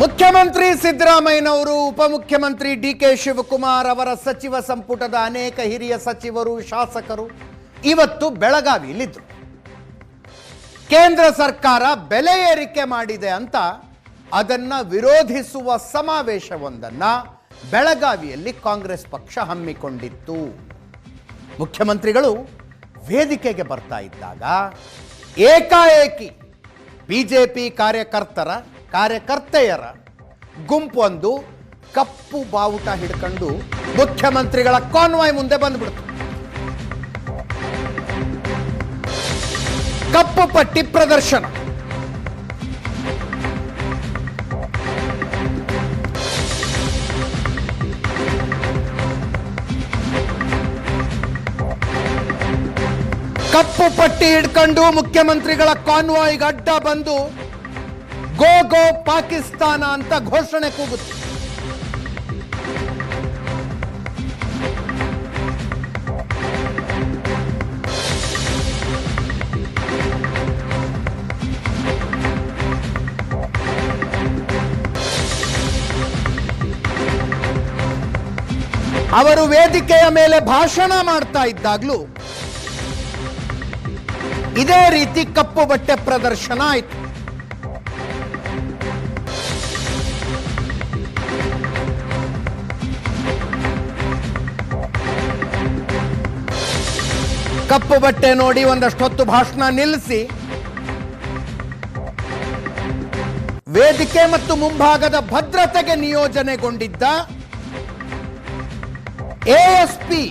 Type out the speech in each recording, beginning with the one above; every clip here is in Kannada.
ಮುಖ್ಯಮಂತ್ರಿ ಸಿದ್ದರಾಮಯ್ಯನವರು, ಉಪಮುಖ್ಯಮಂತ್ರಿ ಡಿ ಕೆ ಶಿವಕುಮಾರ್ ಅವರ ಸಚಿವ ಸಂಪುಟದ ಅನೇಕ ಹಿರಿಯ ಸಚಿವರು, ಶಾಸಕರು ಇವತ್ತು ಬೆಳಗಾವಿಯಲ್ಲಿದ್ದರು. ಕೇಂದ್ರ ಸರ್ಕಾರ ಬೆಲೆ ಏರಿಕೆ ಮಾಡಿದೆ ಅಂತ ಅದನ್ನ ವಿರೋಧಿಸುವ ಸಮಾವೇಶವೊಂದನ್ನ ಬೆಳಗಾವಿಯಲ್ಲಿ ಕಾಂಗ್ರೆಸ್ ಪಕ್ಷ ಹಮ್ಮಿಕೊಂಡಿತ್ತು. ಮುಖ್ಯಮಂತ್ರಿಗಳು ವೇದಿಕೆಗೆ ಬರ್ತಾ ಇದ್ದಾಗ ಏಕಾಏಕಿ ಬಿಜೆಪಿ ಕಾರ್ಯಕರ್ತರ ಕಾರ್ಯಕರ್ತೆಯರ ಗುಂಪೊಂದು ಕಪ್ಪು ಬಾವುಟ ಹಿಡ್ಕೊಂಡು ಮುಖ್ಯಮಂತ್ರಿಗಳ ಕಾನ್ವಾಯ್ ಮುಂದೆ ಬಂದ್ಬಿಡ್ತು. ಕಪ್ಪು ಪಟ್ಟಿ ಪ್ರದರ್ಶನ. ಕಪ್ಪು ಪಟ್ಟಿ ಹಿಡ್ಕೊಂಡು ಮುಖ್ಯಮಂತ್ರಿಗಳ ಕಾನ್ವಾಯ್ಗೆ ಅಡ್ಡ ಬಂದು ಗೋ ಗೋ ಪಾಕಿಸ್ತಾನ ಅಂತ ಘೋಷಣೆ ಕೂಗುತ್ತೆ. ಅವರು ವೇದಿಕೆಯ ಮೇಲೆ ಭಾಷಣ ಮಾಡ್ತಾ ಇದ್ದಾಗ್ಲೂ ಇದೇ ರೀತಿ ಕಪ್ಪು ಬಟ್ಟೆ ಪ್ರದರ್ಶನ ಆಯಿತು. ಕಪ್ಪು ಬಟ್ಟೆ ನೋಡಿ ಒಂದಷ್ಟು ಹೊತ್ತು ಭಾಷಣ ನಿಲ್ಲಿಸಿ. ವೇದಿಕೆ ಮತ್ತು ಮುಂಭಾಗದ ಭದ್ರತೆಗೆ ನಿಯೋಜನೆಗೊಂಡಿದ್ದ ಎಎಸ್ಪಿ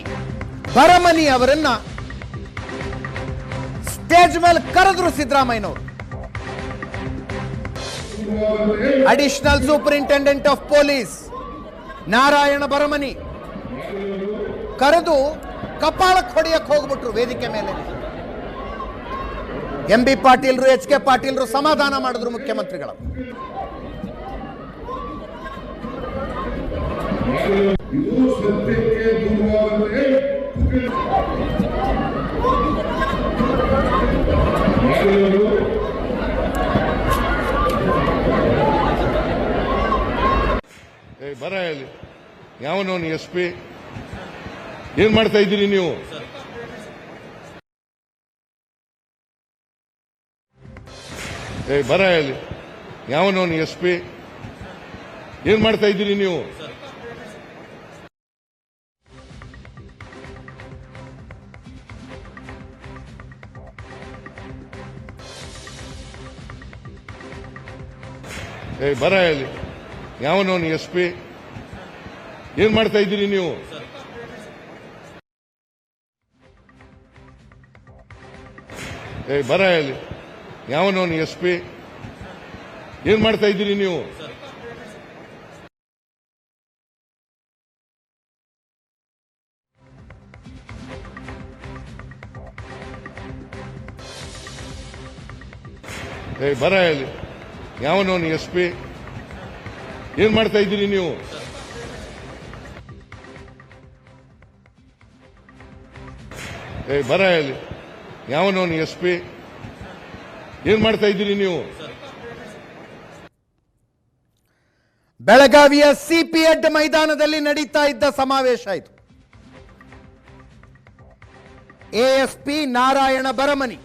ಭರಮನಿ ಅವರನ್ನ ಸ್ಟೇಜ್ ಮೇಲೆ ಕರೆದ್ರು ಸಿದ್ದರಾಮಯ್ಯನವರು. Additional superintendent of police Narayana Bharamani ಕರೆದು ಕಪಾಳಕ್ಕೆ ಹೊಡೆಯಕ್ಕೆ ಹೋಗ್ಬಿಟ್ರು ವೇದಿಕೆ ಮೇಲೆ. ಎಂ ಬಿ ಪಾಟೀಲ್ರು, ಎಚ್ ಕೆ ಪಾಟೀಲ್ರು ಸಮಾಧಾನ ಮಾಡಿದ್ರು ಮುಖ್ಯಮಂತ್ರಿಗಳ. ಬರ ಇಲ್ಲಿ. ಯಾವನೋನು ಎಸ್ ಪಿ? ಏನ್ ಮಾಡ್ತಾ ಇದ್ದೀರಿ ನೀವು? ಏ, ಬರ ಹೇಳಿ ಯಾವನವನು ಎಸ್ ಪಿ? ಏನ್ ಮಾಡ್ತಾ ಇದ್ದೀರಿ ನೀವು? ಏ, ಬರ ಹೇಳಿ ಯಾವನವನು ಎಸ್ ಪಿ? ಏನ್ ಮಾಡ್ತಾ ಇದ್ದೀರಿ ನೀವು? ಏ, ಬರ ಹೇಳಿ. ಯಾವನವನು ಎಸ್ ಪಿ? ಏನ್ ಮಾಡ್ತಾ ಇದ್ದೀರಿ ನೀವು? ಏ, ಬರ ಹೇಳಿ. ಯಾವನವನು ಎಸ್ ಪಿ? ಏನ್ ಮಾಡ್ತಾ ಇದ್ದೀರಿ ನೀವು? ಏ, ಬರ ಇಲ್ಲಿ ಯಾವನವನು ಎಸ್ ಪಿ? ಏನ್ ಮಾಡ್ತಾ ಇದ್ದೀರಿ ನೀವು? ಬೆಳಗಾವಿಯ ಸಿಪಿಎಡ್ ಮೈದಾನದಲ್ಲಿ ನಡೀತಾ ಇದ್ದ ಸಮಾವೇಶ ಇದು. ಎಎಸ್ಪಿ ನಾರಾಯಣ ಬರಮನಿ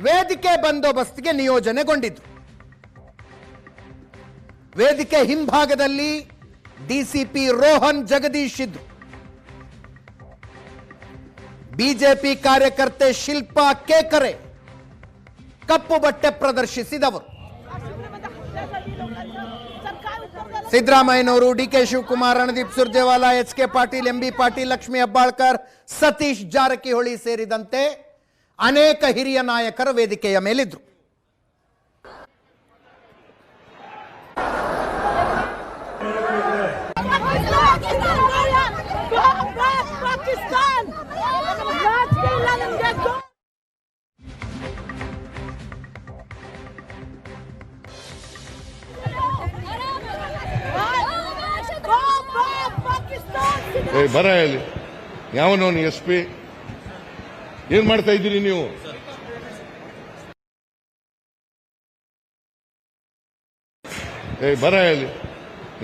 ವೇದಿಕೆ ಬಂದೋಬಸ್ತ್ಗೆ ನಿಯೋಜನೆಗೊಂಡಿದ್ರು. ವೇದಿಕೆ ಹಿಂಭಾಗದಲ್ಲಿ ಡಿಸಿಪಿ ರೋಹನ್ ಜಗದೀಶ್ ಇದ್ರು. ಬಿಜೆಪಿ ಕಾರ್ಯಕರ್ತೆ ಶಿಲ್ಪಾ ಕೇಕರೆ ಕಪ್ಪು ಬಟ್ಟೆ ಪ್ರದರ್ಶಿಸಿದವರು. ಸಿದ್ದರಾಮಯ್ಯನವರು D K Shivakumar, Randeep Surjewala, H K Patil, M B Patil, Lakshmi Hebbalkar Satish Jarkiholi ಸೇರಿದಂತೆ ಅನೇಕ ಹಿರಿಯ ನಾಯಕರು ವೇದಿಕೆಯ ಮೇಲಿದ್ರು. ಏ, ಬರ ಇಲ್ಲಿ ಯಾವನವನು ಎಸ್ ಪಿ? ಏನ್ ಮಾಡ್ತಾ ಇದ್ದೀರಿ ನೀವು? ಏ, ಬರ ಇಲ್ಲಿ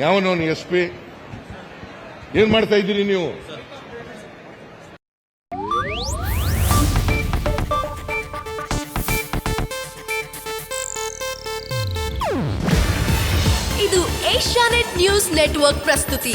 ಯಾವನವನು ಎಸ್ ಪಿ? ಏನ್ ಮಾಡ್ತಾ ಇದ್ದೀರಿ ನೀವು? ಇದು ಏಷ್ಯಾನೆಟ್ ನ್ಯೂಸ್ ನೆಟ್ವರ್ಕ್ ಪ್ರಸ್ತುತಿ.